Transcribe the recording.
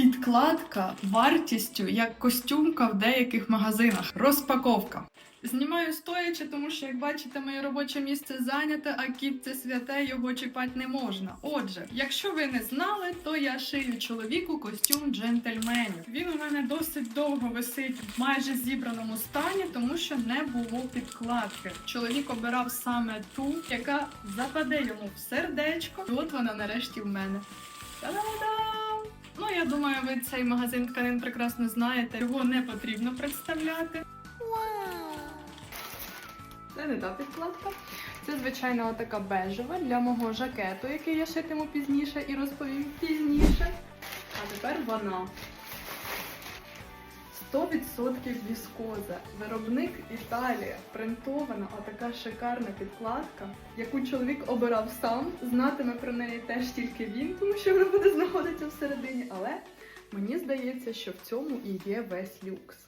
Підкладка вартістю як костюмка в деяких магазинах. Розпаковка. Знімаю стоячи, тому що, як бачите, моє робоче місце зайняте, а кіт це святе, його чіпати не можна. Отже, якщо ви не знали, то я шию чоловіку костюм джентльменів. Він у мене досить довго висить в майже зібраному стані, тому що не було підкладки. Чоловік обирав саме ту, яка западе йому в сердечко. І от вона нарешті в мене. Та-да-дам! Думаю, ви цей магазин тканин прекрасно знаєте. Його не потрібно представляти. Це не та підкладка. Це звичайно така бежева для мого жакету, який я шитиму пізніше і розповім пізніше. А тепер вона. 100% віскоза. Виробник Італія. Принтована, отака шикарна підкладка, яку чоловік обирав сам. Знатиме про неї теж тільки він, тому що вона буде знаходитися всередині. Але мені здається, що в цьому і є весь люкс.